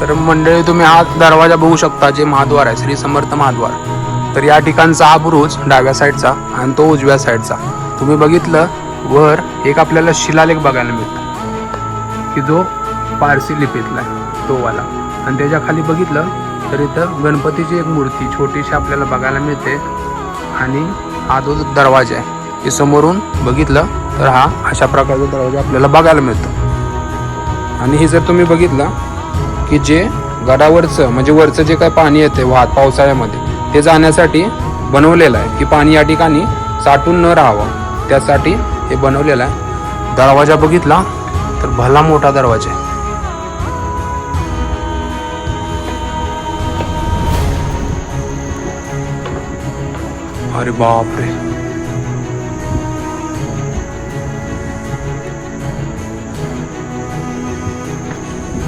तर मंडळी तुम्ही हा दरवाजा बघू शकता जे महाद्वार आहे श्री समर्थ महाद्वार. तर या ठिकाणचा हा बुरुज डाव्या साईडचा आणि तो उजव्या साईडचा. तुम्ही बघितलं वर एक आपल्याला शिलालेख बघायला मिळतो की जो पारसी लिपीतला आहे तो वाला. आणि त्याच्याखाली बघितलं तर इथं गणपतीची एक मूर्ती छोटीशी आपल्याला बघायला मिळते. आणि हा जो दरवाजा आहे ते समोरून बघितलं तर हा अशा प्रकारचा दरवाजा आपल्याला बघायला मिळतो. आणि हे जर तुम्ही बघितलं की जे गडावरचं म्हणजे वरचं जे काय पाणी येते वाहत पावसाळ्यामध्ये ते जाण्यासाठी बनवलेलं आहे. की पाणी या ठिकाणी साठून न राहावं त्यासाठी हे बनवलेलं आहे. दरवाजा बघितला तर भला मोठा दरवाजा आहे. अरे बापरे.